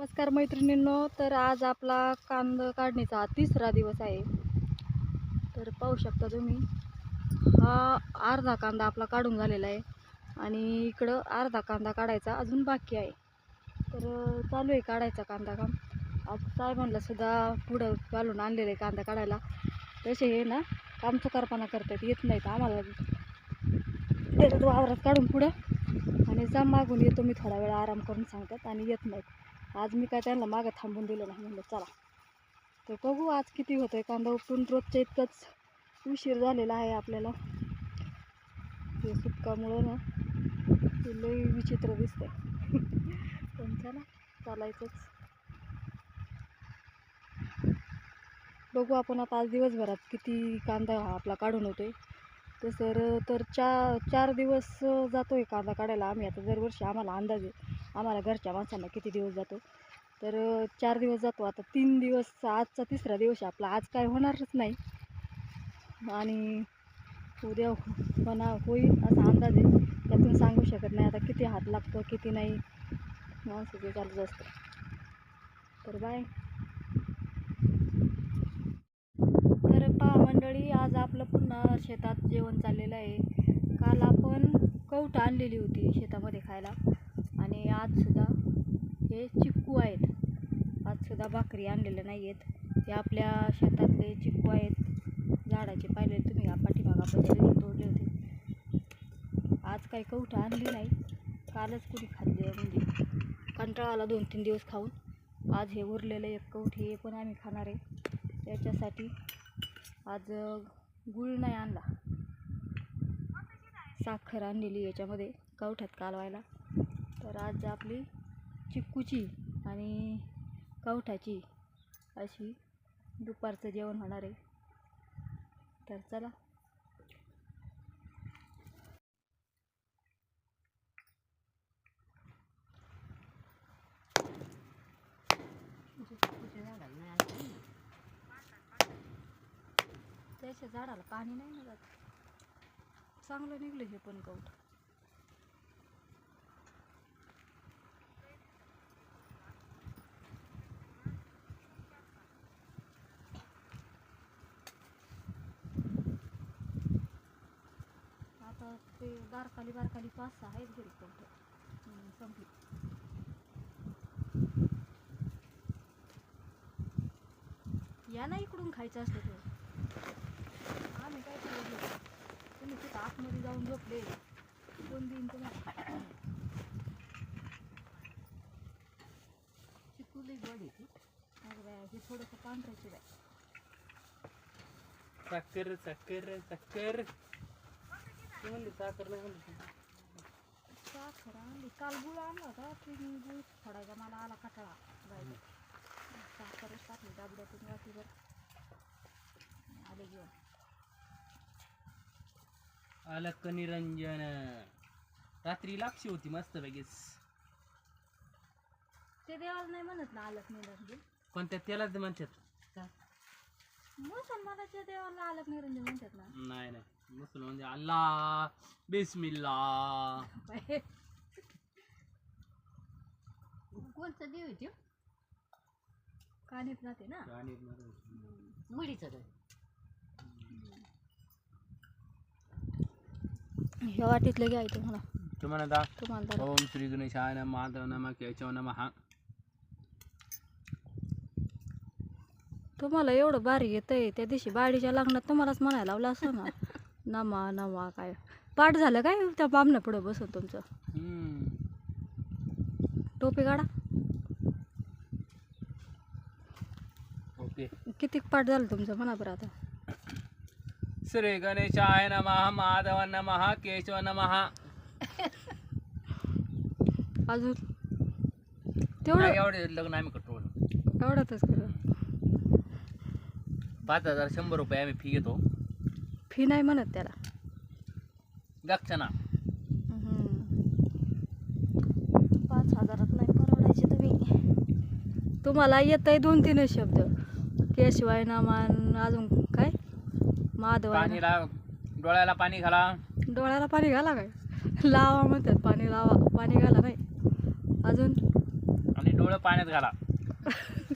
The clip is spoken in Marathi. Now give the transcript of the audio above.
नमस्कार मैत्रिणींनो तर आज आपला कांदा काढणीचा तिसरा दिवस आहे. तर पाहू शकता तुम्ही हा अर्धा कांदा आपला काढून झालेला आहे आणि इकडं अर्धा कांदा काढायचा अजून बाकी आहे. तर चालू आहे काढायचा कांदा काम. आज साहेबांना सुद्धा पुढं घालून आणलेलं आहे कांदा काढायला. तसे हे ना काम चुकारपणा करतात येत नाहीत आम्हाला. देतात वावरात काढून पुढं. आणि जा मागून येतो मी थोडा वेळ आराम करून सांगतात आणि येत नाहीत. आज मी काय त्यांना मागं थांबून दिलं नाही. म्हणलं चला. तर बघू आज किती होतं आहे कांदा उपटून रोजच्या इतकंच उशीर झालेला आहे आपल्याला. ते सुटकामुळं ना ते लई विचित्र दिसतंय. पण चला चालायचंच. बघू आपण आता आज दिवसभरात किती कांदा हा आपला काढून होतोय. आहे सर तर चार चार दिवस जातो आहे कांदा काढायला आम्ही. आता दरवर्षी आम्हाला अंदाज आहे. आम्हाला घरच्या माणसांना किती दिवस जातो? तर चार दिवस जातो. आता तीन दिवस आजचा तिसरा दिवस आहे. आपला आज काय होणारच नाही. आणि उद्या म्हणा होणार होईल असा अंदाज आहे. त्यातून सांगू शकत नाही आता किती हात लागतो किती नाही. माणसं ते चालूच असतं तर बाय. तर पहा मंडळी आज आपलं पुन्हा शेतात जेवण चाललेलं आहे. काल आपण कवटं आणलेली होती शेतामध्ये खायला. आजसुद्धा हे चिक्कू आहेत. आजसुद्धा भाकरी आणलेल्या नाही आहेत हे आपल्या शेतातले चिक्कू आहेत. झाडाचे पाहिले तुम्ही. या पाठीमागं तोडले होते. आज काही कवठं आणली नाही. कालच कुणी खाल्ले म्हणजे कंटाळा आला दोन तीन दिवस खाऊन. आज हे उरलेलं एक कवठी हे पण आम्ही खाणार आहे. त्याच्यासाठी आज गुळ नाही आणला. साखर आणलेली याच्यामध्ये. कवठ्यात कालवायला. तर आज आपली चिक्कूची आणि कवठाची अशी दुपारचं जेवण होणार आहे. तर चला. त्याच्या झाडाला पाणी नाही ना जात. चांगलं निघलं हे पण कवठ आता ते बारकाली बारकाली पाच सहा आहेत घरी कवठ संपली. या ना इकडून खायचं असलं तर. आम्ही काय केलं तुम्ही तिथं आतमध्ये जाऊन झोपले. दोन दिन तुम्हाला चिकुली गोड येते अगं बाया हे थोडंसं पांढरायचे बाय साखर साखर साखर. ती म्हणली साखर नाही म्हणली. साखर आणली. काल गुळ आणला होता की मी गुळ फोडायचा मला आला कटाळा जायचा साखरच टाकली वाटीवर आले घेऊन निरंजन? रात्री लाक्षी होती मस्त लगेच ते देवाला नाही म्हणत ना आलक निरंजन? पण त्या त्यालाच म्हणतात. मुसलमानाच्या देवाला आलक निरंजन म्हणतात ना? नाही नाही. मुसलमान म्हणजे अल्लाह बिस्मिल्ला कोणतं देव आहे ना? मुलीचं. ह्या वाटीतलं घ्या इथं म्हणा तुम्हाला दा तुम्हाला दादा. ओम श्री गणेशाय नमः माधव नमः केशव नमः. तुम्हाला एवढं भारी येतंय त्या दिवशी बाडीच्या लग्नात तुम्हालाच म्हणायला लावलं असं ना. नमा नमा काय? पाठ झालं काय? त्या बामण्या पुढं बसून तुमचं. टोपी काढा. ओके. किती पाठ झालं तुमचं? म्हणा बरं आता. श्री गणेशाय नमः माधव नमः केशव नमः. अजून? तेवढं? एवढे लग्न आम्ही कटवलं एवढंच करा. पाच हजार शंभर रुपये आम्ही फी घेतो. फी नाही म्हणत त्याला. हम्म. पाच हजारात नाही परवडायचे तुम्ही तुम्हाला येत आहे दोन तीनच शब्द. केशवाय नामान अजून काय? माधव डोळ्याला पाणी घाला. डोळ्याला पाणी घाला काय? लावा म्हणतात पाणी लावा. पाणी घाला नाही. अजून? आणि डोळं पाण्यात घाला.